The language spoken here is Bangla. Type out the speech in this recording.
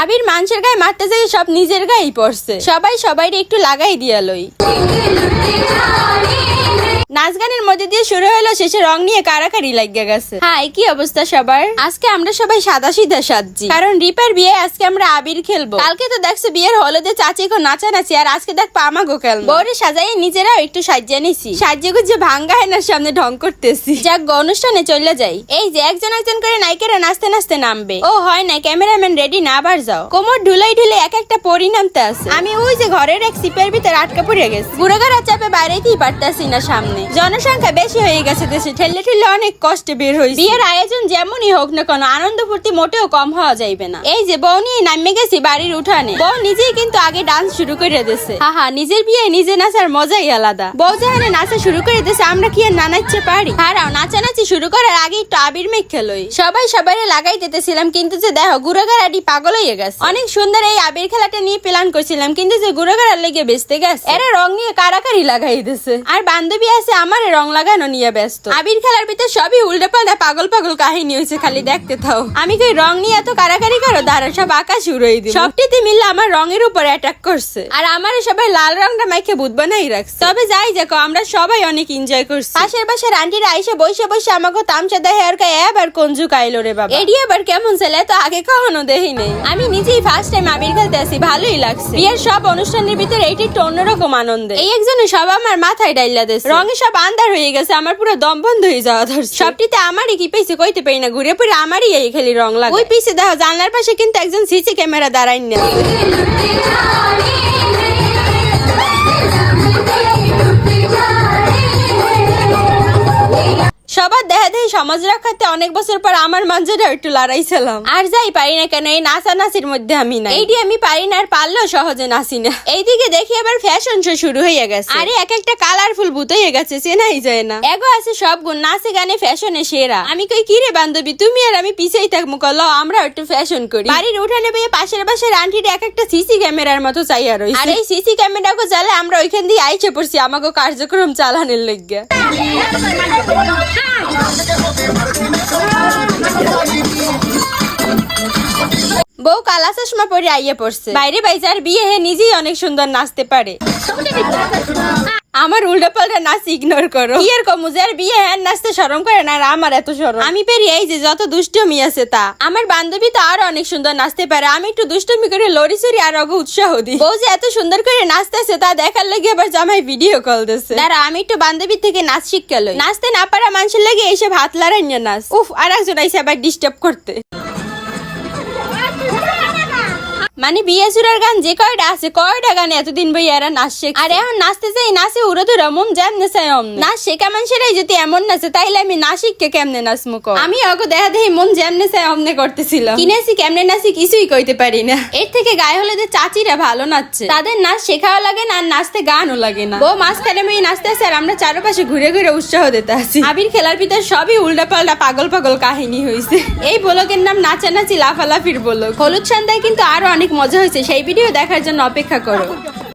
আবির মানুষের গায়ে মারতে যাই সব নিজের গায়েই পড়ছে। সবাই সবাই একটু লাগাই দিয়া মধ্যে দিয়ে শুরু হলো শেষে রং নিয়ে কারাকারি লাগিয়ে গেছে। হাই কি অবস্থা সবার? আজকে আমরা সবাই সাদা সিধা সাজছি। কারণ রিপার বিয়ে আজকে আমরা আবির খেলব। কালকে তো দেখছ বিয়ের হলদে চাচি কো নাচানাচি আর আজকে দেখ পামাগো খেলব বউরে সাজাই নিজেরাও একটু সাজিয়ে নিছি। সাজিয়ে গুজে ভাঙ্গা হেনার সামনে ঢং করতেছি। যাক গ অনুষ্ঠানে চলে যাই। এই যে একজন একজন করে নায়িকারা নাচতে নাচতে নামবে। ও হয় না ক্যামেরাম্যান রেডি না আবার যাও। কোমর ঢুলাই ঢুলে এক একটা পরি নামতে আছে। আমি ওই যে ঘরের এক সিপের ভিতরে আটকা পড়ে গেছি। গুড়াগাড়া চাপে বাইরেতেই পারতাছি না সামনে। জনসংখ্যা বেশি হয়ে গেছে দেশে। ঠেললে ঠেললে অনেক কষ্টে বের হয়েছে। বিয়ের আয়োজন যেমনই হোক না কোনো, আনন্দ ফুর্তি মোটেও কম হওয়া যাইবে না। এই যে বউ নিয়ে নামে গেছি বাড়ির উঠানে। বউ নিজেই কিন্তু আগে ডান্স শুরু করে দিছে হা নিজের বিয়ে, নিজে নাচার মজাই আলাদা। বউ যেখানে নাচা শুরু করে দিছে আমরা কি আর না নাচতে পারি? হারাও, নাচানাচি শুরু করার আগে একটু আবির মেঘ খেলোই। সবাই সবাই লাগাই দিতেছিলাম, কিন্তু যে দেখো গুড়াগাড়াটি পাগল হয়ে গেছে। অনেক সুন্দর এই আবির খেলাটা নিয়ে প্ল্যান করছিলাম, কিন্তু যে গুড়াগাড়ার লেগে বেচতে গেছে। এরা রং নিয়ে কারাকারি লাগাই দিছে। আর বান্ধবী আছে, আমার রং লাগানো নিয়ে ব্যস্ত। আবির খেলার ভিতর সবই উল্টে পাল্টা পাগল পাগল কাহিনী হয়েছে খালি দেখতে থাও। আমি কই রং নিয়ে এত কারাকারি করো? দাঁড়া সব আকাশ উড়াই দিই সবটিতে মিললে আমার রঙের উপর অ্যাটাক করছে। আর আমার সবাই লাল রংটা মাইকে ভূত বানাই রাখছে। তবে যাই দেখো আমরা সবাই অনেক এনজয় করছি। পাশের পাশের আন্টিরা আইসে বসে বসে আমাকে তামচা দেয় আর কায় এবার কঞ্জু কাইলো রে বাবা? এডি আবার কেমন ছেলে? তো আগে কখনো দেখি নেই। আমি নিজেই ফার্স্ট টাইম আবির খেলতে আসি ভালোই লাগছে। বিয়ের সব অনুষ্ঠানের ভিতরে এইটি একটু অন্যরকম আনন্দ এই একজনে সব আমার মাথায় ডাইলা দিছে রঙে সব আন্ধার হয়ে গেছে, আমার পুরো দম বন্ধ হয়ে যাওয়া ধরছে। সবটিতে আমারই কি পেয়েছে কইতে পারি না, ঘুরে পরে আমারই এই খালি রং লাগে। ওই পিছে দেখো, জানলার পাশে কিন্তু একজন সিসি ক্যামেরা দাঁড়াই না। সমাজ রক্ষাতে অনেক বছর পর আমার মাঞ্জাটা একটু লড়াইছিলাম আর যাই পারি না কেন এই নাচা নাচির মধ্যে আমি না এইটি আমি পারি না আর পারলেও সহজে নাচি না। এইদিকে দেখি আবার ফ্যাশন শো শুরু হয়ে গেছে। আরে এক একটা কালারফুল ভূত হয়ে গেছে চেনাই যায় না। এগো আছে সব গুণ নাচে গানে ফ্যাশনে সেরা। আমি কই কি রে বান্ধবী তুমি আর আমি পিছেই থাকব কল আমরা একটু ফ্যাশন করি। বাড়ির উঠানে বইয়ে পাশের পাশের আন্টিটা এক একটা সিসি ক্যামেরার মতো চাইয়া রয়েছে আর এই সিসি ক্যামেরা ক্যামেরাকে জ্বালে আমরা ওইখান দিয়ে আইছে পড়ছি আমাকে কার্যক্রম চালানোর লেগে। বউ কালা চশমা পরে আইয়ে পড়ছে। বাইরে বাইজার বিয়ে হে নিজেই অনেক সুন্দর নাচতে পারে। আমার উল্টা পাল্টা নাচ ইগনোর করো। কি আর কমু যার বিয়ে হ্যান নাচতে শরম করে না আমার এত শরম। আমি পেরি এই যে যত দুষ্টমি আছে তা। আমার বান্ধবী তো আরও অনেক সুন্দর নাচতে পারে। আমি একটু দুষ্টমি করে লড়ি চড়ি আর অগ উৎসাহ দিই। বউ যে এত সুন্দর করে নাচতেছে তা দেখার লাগে আবার জামাই ভিডিও কল দিছে। দাঁড়া আমি একটু বান্ধবীর থেকে নাচ শিখতে লই। নাচতে না পারা মানুষের লাগে এসে ভাত লড়াই নাচ। উফ আর একজন আইসে আবার ডিস্টার্ব করতে। মানে বিয়ে সুরার গান যে কয়টা আছে কয়টা গানে এতদিন বই এরা নাচ শেখ আর এখন নাচতে চাই নাচে উড়ো তো রমম রমন যেমনে চাই অমনে নাচ শেখা মানুষেরাই যদি এমন নাচে তাইলে আমি না শিখকে কেমনে নাচমু কও? আমি অগো দেখা দেখি মন যেমনে চাই অমনে করতেছিল। কিনেছি কেমনে নাচি কিছুই কইতে পারি না। এর থেকে গায়ে হলে যে চাচিরা ভালো নাচছে। তাদের নাচ শেখাও লাগে না আর নাচতে গানও লাগে না। বউ মাঝখানে মেয়ে নাচতে আসে আর আমরা চারপাশে ঘুরে ঘুরে উৎসাহ দিতে আসি আবির খেলার ভিতর সবই উল্টা পাল্টা পাগল পাগল কাহিনী হয়েছে এই ব্লগের নাম নাচানাচি লাফালাফির ব্লগ। হলুদ সন্ধ্যায় কিন্তু আরও অনেক মজা হয়েছে। সেই ভিডিও দেখার জন্য অপেক্ষা করো।